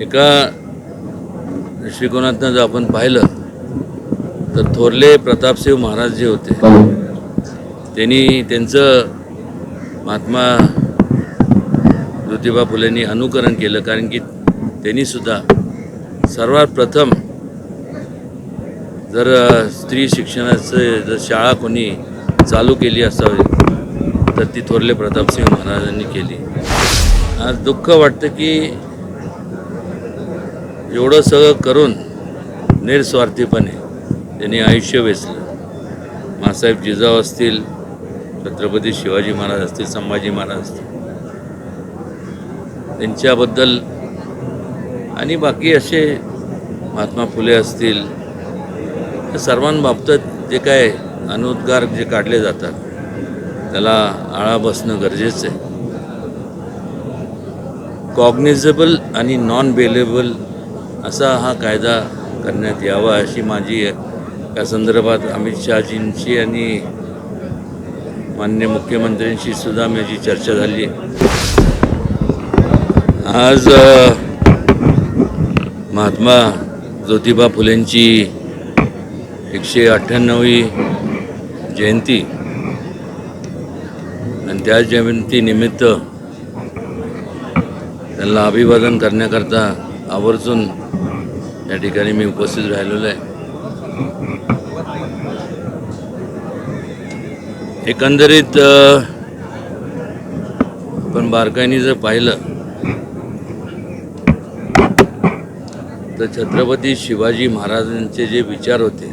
एका दृष्टिकोनातनं जर आपण पाहिलं तर थोरले प्रतापसिंह महाराज जे होते त्यांनी त्यांचं महात्मा ज्योतिबा फुलेंनी अनुकरण केलं कारण की त्यांनी सुद्धा सर्वात प्रथम जर स्त्री शिक्षणाचं जर शाळा कोणी चालू केली असावी तर ती थोरले प्रतापसिंह महाराजांनी केली. आज दुःख वाटतं की एवढं सगळं करून निरस्वार्थीपणे त्यांनी आयुष्य वेचलं. मासाहेब जिजाऊ असतील छत्रपती शिवाजी महाराज असतील संभाजी महाराज असतील. त्यांच्याबद्दल आणि बाकी असे महात्मा फुले असतील या सर्वांबाबतीत जे काय अनुद्गार जे काढले जातात त्याला आळा बसणं गरजेचं आहे. कॉग्निझेबल आणि नॉन बेलेबल असा हा कायदा करण्यात यावा अशी माझी या संदर्भात अमित शहाजींशी आणि मान्य मुख्यमंत्र्यांशी सुद्धा माझी चर्चा झाली. आज महात्मा ज्योतिबा फुलेंची एकशे अठ्ठ्याण्णवी जयंती आणि त्या जयंतीनिमित्त त्यांना अभिवादन करण्याकरता आवर्जून या ठिकाणी मी उपस्थित राहिलेलो आहे. एकंदरीत आपण बारकाईने जर पाहिलं तर छत्रपती शिवाजी महाराजांचे जे विचार होते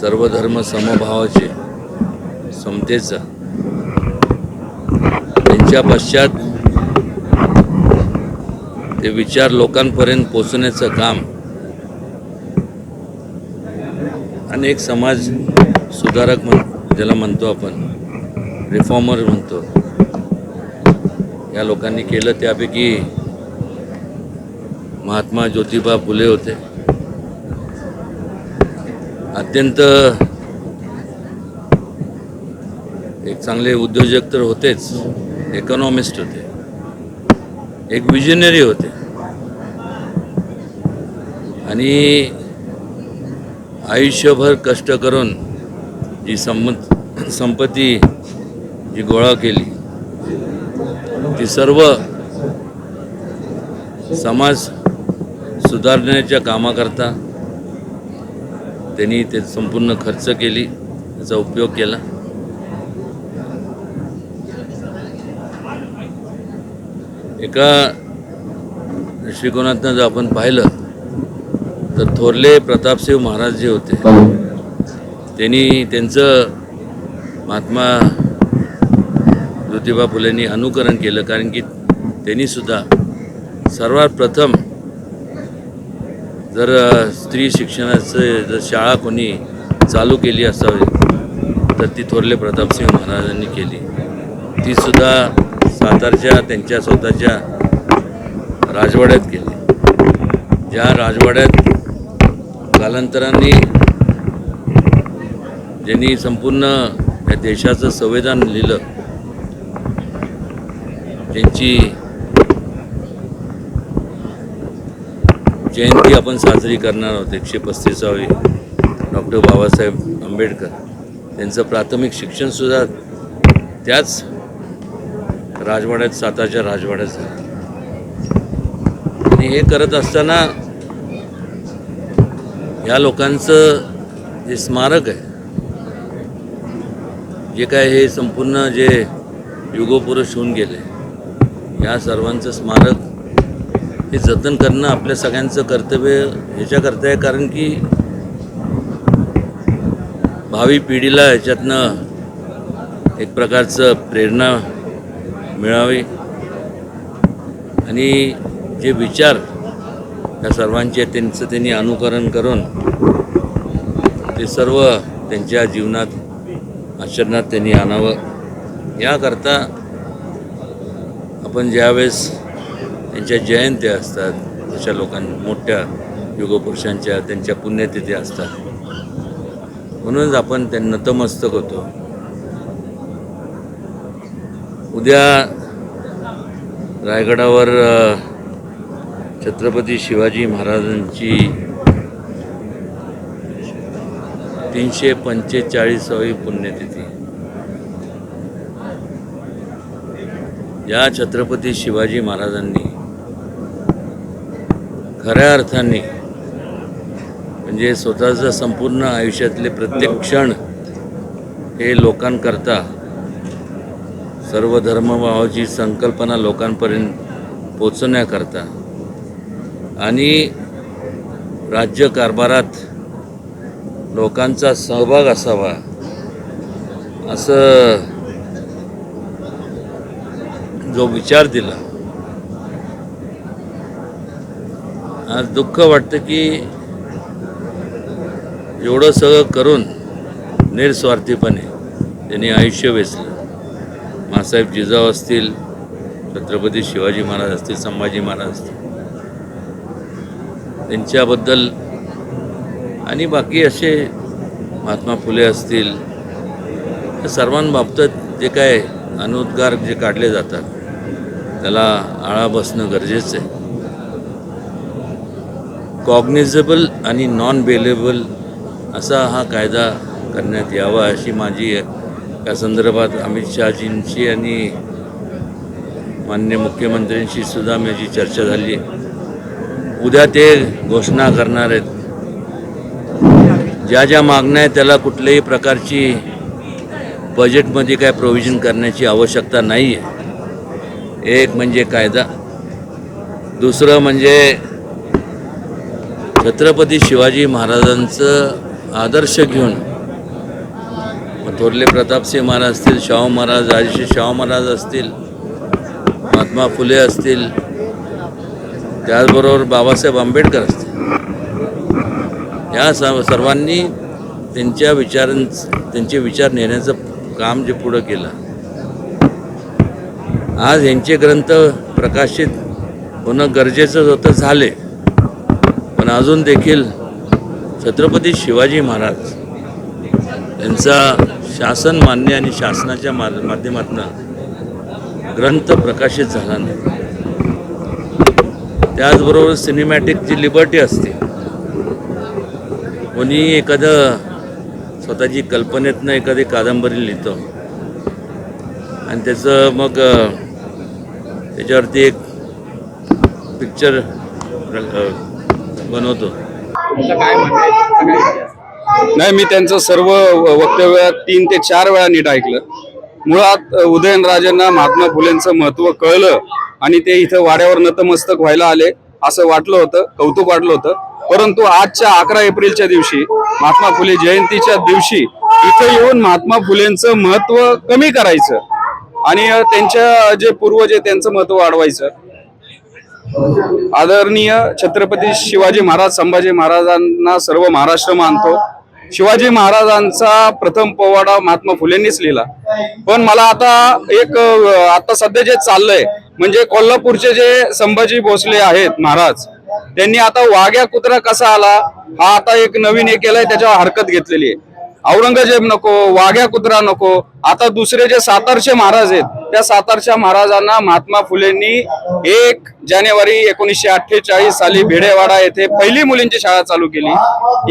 सर्वधर्म समभावाचे समतेचा त्यांच्या पश्चात ते विचार लोकांपर्यंत पोचण्याचं काम आणि एक समाज सुधारक म्हण ज्याला म्हणतो आपण रिफॉर्मर म्हणतो. या लोकांनी केलं त्यापैकी महात्मा ज्योतिबा फुले होते. अत्यंत एक चांगले उद्योजक तर होतेच इकॉनॉमिस्ट होते. एक विजनरी होते. आणि आयुष्यभर कष्ट करून जी संमत संपत्ती जी गोळा केली ती सर्व समाज सुधारण्याच्या कामाकरता त्यांनी ते संपूर्ण खर्च केली त्याचा उपयोग केला. एका दृष्टिकोनातनं जर आपण पाहिलं तर थोरले प्रतापसिंह महाराज जे होते त्यांनी त्यांचं महात्मा ज्योतिबा फुलेंनी अनुकरण केलं कारण की त्यांनीसुद्धा सर्वात प्रथम जर स्त्री शिक्षणाचं जर शाळा कोणी चालू केली असावी तर ती थोरले प्रतापसिंह महाराजांनी केली. तीसुद्धा सातारच्या त्यांच्या स्वतःच्या राजवाड्यात गेले. ज्या राजवाड्यात कालांतराने ज्यांनी संपूर्ण या देशाचं संविधान लिहिलं त्यांची जयंती आपण साजरी करणार आहोत. एकशे पस्तीसावी डॉक्टर बाबासाहेब आंबेडकर. त्यांचं प्राथमिक शिक्षणसुद्धा त्याच राजवाड्यात सातारच्या राजवाड्यात झालं. आणि हे करत असताना या लोकांचं जे स्मारक आहे जे काय हे संपूर्ण जे युगोपुरुष होऊन गेले या सर्वांचं स्मारक हे जतन करणं आपल्या सगळ्यांचं कर्तव्य ह्याच्याकरता आहे. कारण की भावी पिढीला ह्याच्यातनं एक प्रकारचं प्रेरणा मिळावी. आणि जे विचार या सर्वांचे त्यांचं त्यांनी अनुकरण करून ते सर्व त्यांच्या जीवनात आचरणात त्यांनी आणावं. याकरता आपण ज्यावेळेस त्यांच्या जयंत्या असतात अशा लोकां मोठ्या युगपुरुषांच्या त्यांच्या पुण्यतिथी असतात. म्हणूनच आपण त्यांना नतमस्तक होतो. उद्या रायगडावर छत्रपती शिवाजी महाराजांची तीनशे पंचेचाळीसावी पुण्यतिथी. या छत्रपती शिवाजी महाराजांनी खऱ्या अर्थाने म्हणजे स्वतःचं संपूर्ण आयुष्यातले प्रत्येक क्षण हे लोकांकरता सर्व धर्मभावाची संकल्पना लोकांपर्यंत पोचवण्याकरता आणि राज्यकारभारात लोकांचा सहभाग असावा असं जो विचार दिला. आज दुःख वाटतं की एवढं सगळं करून निरस्वार्थीपणे त्यांनी आयुष्य वेचलं. मासाहेब जिजाऊ असतील छत्रपती शिवाजी महाराज असतील संभाजी महाराज असतील. त्यांच्याबद्दल आणि बाकी असे महात्मा फुले असतील या सर्वांबाबतीत जे काय अनुद्गार जे काढले जातात त्याला आळा बसणं गरजेचं आहे. कॉग्निझेबल आणि नॉन बेलेबल असा हा कायदा करण्यात यावा अशी माझी या संदर्भात अमित शहाजींशी आणि मान्य मुख्यमंत्र्यांशी सुद्धा माझी चर्चा झाली. उद्या ते घोषणा करणार आहेत. ज्या ज्या मागण्या आहेत त्याला कुठल्याही प्रकारची बजेटमध्ये काय प्रोव्हिजन करण्याची आवश्यकता नाही आहे एक म्हणजे कायदा. दुसरं म्हणजे छत्रपती शिवाजी महाराजांचं आदर्श घेऊन थोरले प्रतापसिंह महाराज असतील शाहू महाराज राजश्री शाहू महाराज असतील महात्मा फुले असतील त्याचबरोबर बाबासाहेब आंबेडकर असतील. या स- सर्वांनी त्यांच्या विचारां त्यांचे विचार नेण्याचं काम जे पुढं केलं. आज यांचे ग्रंथ प्रकाशित होणं गरजेचं होतं झाले. पण अजून देखील छत्रपती शिवाजी महाराज यांचा शासन मान्य आणि शासनाच्या मा माध्यमातून ग्रंथ प्रकाशित झाला नाही. त्याचबरोबर सिनेमॅटिकची लिबर्टी असते कोणी एखादं स्वतःची कल्पनेतनं एखादी कादंबरी लिहितो आणि त्याचं मग त्याच्यावरती एक पिक्चर बनवतो. नाही मी त्यांचं सर्व वक्तव्य तीन ते चार वेळा नीट ऐकलं. मुळात उदयनराजांना महात्मा फुलेंचं महत्त्व कळलं आणि ते इथं वाड्यावर नतमस्तक व्हायला आले असं वाटलं होतं कौतुक वाटलं होतं. परंतु आजच्या अकरा एप्रिलच्या दिवशी महात्मा फुले जयंतीच्या दिवशी इथं येऊन महात्मा फुलेंचं महत्त्व कमी करायचं आणि त्यांच्या जे पूर्वज आहे त्यांचं महत्त्व वाढवायचं. आदरणीय छत्रपती शिवाजी महाराज संभाजी महाराजांना सर्व महाराष्ट्र मानतो. शिवाजी महाराजांचा प्रथम पोवाडा महात्मा फुलेंनीच लिहिला. पण मला आता एक आता सध्या जे चाललंय म्हणजे कोल्हापूरचे जे संभाजी भोसले आहेत महाराज त्यांनी आता वाघ्या कुत्रा कसा आला हा आता एक नवीन हे केलाय त्याच्यावर हरकत घेतलेली आहे. औरंगजेब नको वाघ्या कुत्रा नको. आता दुसरे जे सातारचे महाराज आहेत त्या सातारच्या महाराजांना महात्मा फुलेंनी एक जानेवारी एकोणीसशे अठ्ठेचाळीस साली भिडेवाडा येथे पहिली मुलींची शाळा चालू केली.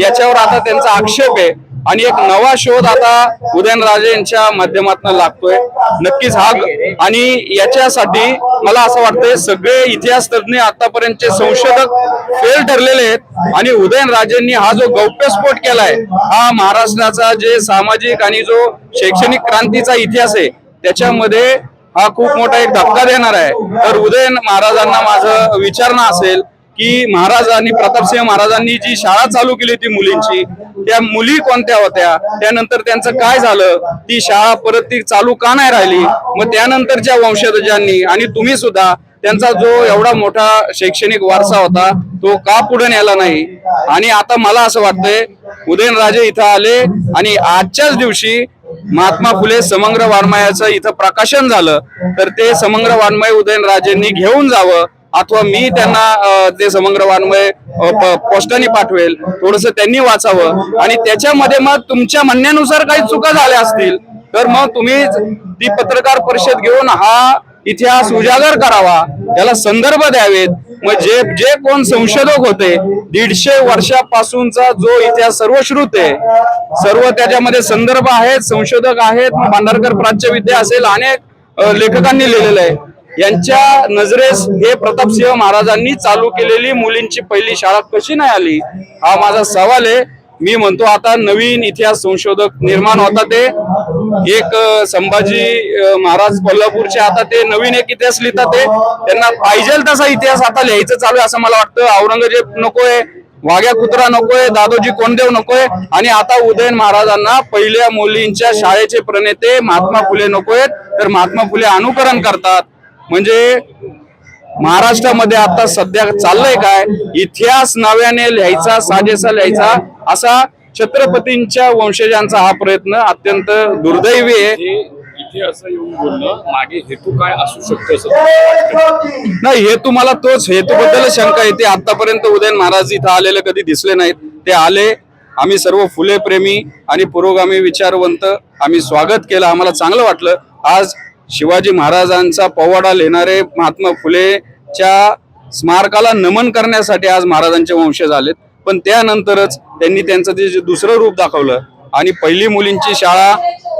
याच्यावर आता त्यांचा आक्षेप आहे. आणि एक नवा शोध आता उदयनराजे यांच्या माध्यमातून लागतोय. नक्कीच हा आणि याच्यासाठी मला असं वाटतंय सगळे इतिहास तज्ज्ञ आतापर्यंतचे संशोधक फेल ठरलेले आहेत आणि उदयनराजेंनी हा जो गौप्यस्फोट केलाय हा महाराष्ट्राचा जे सामाजिक आणि जो शैक्षणिक क्रांतीचा इतिहास आहे त्याच्यामध्ये हा खूप मोठा एक धक्का देणार आहे. तर उदयन महाराजांना माझं विचारणं असेल की महाराजांनी प्रतापसिंह महाराजांनी जी शाळा चालू केली होती मुलींची त्या मुली कोणत्या होत्या? त्यानंतर त्यांचं काय झालं? ती शाळा परत ती चालू का नाही राहिली? मग त्यानंतरच्या वंशजांनी आणि तुम्ही सुद्धा त्यांचा जो एवढा मोठा शैक्षणिक वारसा होता तो का पुढे नेला नाही? आणि आता मला असं वाटतंय उदयनराजे इथं आले आणि आजच्याच दिवशी महात्मा फुले समग्र वाङ्मयाचं इथं प्रकाशन झालं. तर ते समग्र वाङ्मय उदयनराजेंनी घेऊन जावं. अथवा मी त्यांना ते समग्र वाङ्मय पोस्टाने पाठवेल थोडस त्यांनी वाचावं आणि त्याच्यामध्ये मग तुमच्या म्हणण्यानुसार काही चुका झाल्या असतील तर मग तुम्ही ती पत्रकार परिषद घेऊन हा इतिहास उजागर करावा त्याला संदर्भ द्यावेत. मग जे जे कोण संशोधक होते दीडशे वर्षापासूनचा जो इतिहास सर्वश्रुत आहे सर्व त्याच्यामध्ये संदर्भ आहेत संशोधक आहेत मग भांडारकर प्राच्य विद्या असेल अनेक लेखकांनी लिहिलेलं आहे. यांच्या नजरेस हे प्रतापसिंह महाराजांनी चालू केलेली मुलींची पहिली शाळा कशी नाही आली? हा माझा सवाल आहे. मी म्हणतो आता नवीन इतिहास संशोधक निर्माण होता ते. एक संभाजी महाराज कोल्हापूरचे आता ते नवीन एक इतिहास लिहितात ते. त्यांना पाहिजे तसा इतिहास आता लिहायचं चालू आहे असं मला वाटतं. औरंगजेब नकोय वाघ्या कुत्रा नकोय दादोजी कोंडदेव नकोय आणि आता उदयन महाराजांना पहिल्या मुलींच्या शाळेचे प्रणेते महात्मा फुले नकोयत. तर महात्मा फुले अनुकरण करतात. म्हणजे महाराष्ट्रामध्ये आता सध्या चाललंय काय? इतिहास नव्याने लिहायचा साजेसा लिहायचा असा छत्रपतींच्या वंशजांचा हा प्रयत्न अत्यंत दुर्दैवी आहे. हे इथे असं येऊन बोलणं मागे हेतू काय असू शकतो असं तुम्हाला वाटतं? नाही हेतू मला तोच हेतूबद्दल शंका येते. आतापर्यंत उदयन महाराज इथं आलेले कधी दिसले नाहीत. ते आले आम्ही सर्व फुले प्रेमी आणि पुरोगामी विचारवंत आम्ही स्वागत केलं. आम्हाला चांगलं वाटलं. आज शिवाजी महाराजांचा पोवाडा लिहिणारे महात्मा फुलेच्या स्मारकाला नमन करण्यासाठी आज महाराजांचे वंशज आलेत पण त्यानंतरच त्यांनी त्यांचं ते जे दुसरं रूप दाखवलं आणि पहिली मुलींची शाळा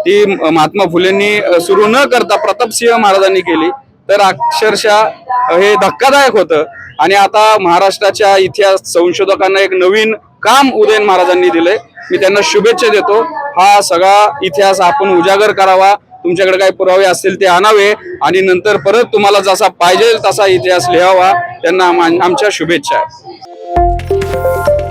ती महात्मा फुलेंनी सुरू न करता प्रतापसिंह महाराजांनी केली. तर अक्षरशः हे धक्कादायक होतं. आणि आता महाराष्ट्राच्या इतिहास संशोधकांना एक नवीन काम उदयन महाराजांनी दिले मी त्यांना शुभेच्छा देतो. हा सगळा इतिहास आपण उजागर करावा. तुमच्याकडे काही पुरावे असतील ते आणावे आणि नंतर परत तुम्हाला जसा पाहिजे तसा इतिहास लिहावा. त्यांना आमच्या शुभेच्छा. आहे